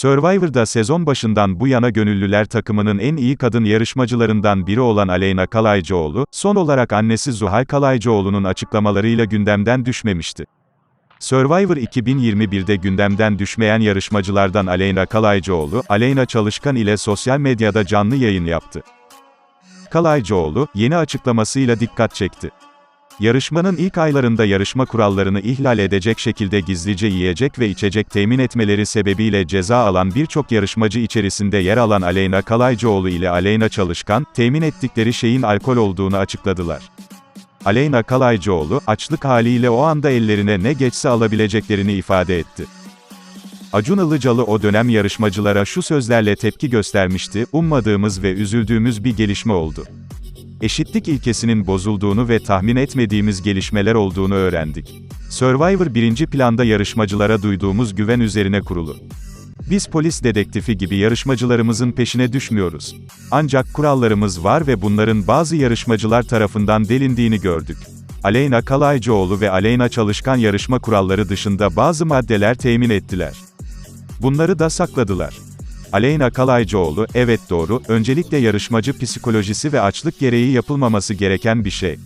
Survivor'da sezon başından bu yana gönüllüler takımının en iyi kadın yarışmacılarından biri olan Aleyna Kalaycıoğlu, son olarak annesi Zuhal Kalaycıoğlu'nun açıklamalarıyla gündemden düşmemişti. Survivor 2021'de gündemden düşmeyen yarışmacılardan Aleyna Kalaycıoğlu, Aleyna Çalışkan ile sosyal medyada canlı yayın yaptı. Kalaycıoğlu, yeni açıklamasıyla dikkat çekti. Yarışmanın ilk aylarında yarışma kurallarını ihlal edecek şekilde gizlice yiyecek ve içecek temin etmeleri sebebiyle ceza alan birçok yarışmacı içerisinde yer alan Aleyna Kalaycıoğlu ile Aleyna Çalışkan, temin ettikleri şeyin alkol olduğunu açıkladılar. Aleyna Kalaycıoğlu, açlık haliyle o anda ellerine ne geçse alabileceklerini ifade etti. Acun Ilıcalı o dönem yarışmacılara şu sözlerle tepki göstermişti, ummadığımız ve üzüldüğümüz bir gelişme oldu. Eşitlik ilkesinin bozulduğunu ve tahmin etmediğimiz gelişmeler olduğunu öğrendik. Survivor birinci planda yarışmacılara duyduğumuz güven üzerine kurulu. Biz polis dedektifi gibi yarışmacılarımızın peşine düşmüyoruz. Ancak kurallarımız var ve bunların bazı yarışmacılar tarafından delindiğini gördük. Aleyna Kalaycıoğlu ve Aleyna Çalışkan yarışma kuralları dışında bazı maddeler temin ettiler. Bunları da sakladılar. Aleyna Kalaycıoğlu, evet doğru, öncelikle yarışmacı psikolojisi ve açlık gereği yapılmaması gereken bir şey.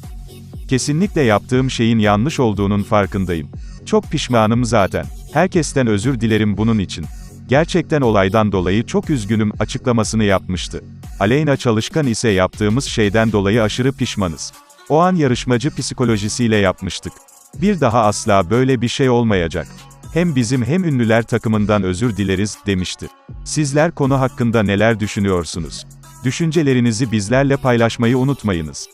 Kesinlikle yaptığım şeyin yanlış olduğunun farkındayım. Çok pişmanım zaten. Herkesten özür dilerim bunun için. Gerçekten olaydan dolayı çok üzgünüm açıklamasını yapmıştı. Aleyna Çalışkan ise yaptığımız şeyden dolayı aşırı pişmanız. O an yarışmacı psikolojisiyle yapmıştık. Bir daha asla böyle bir şey olmayacak. Hem bizim hem ünlüler takımından özür dileriz, demişti. Sizler konu hakkında neler düşünüyorsunuz? Düşüncelerinizi bizlerle paylaşmayı unutmayınız.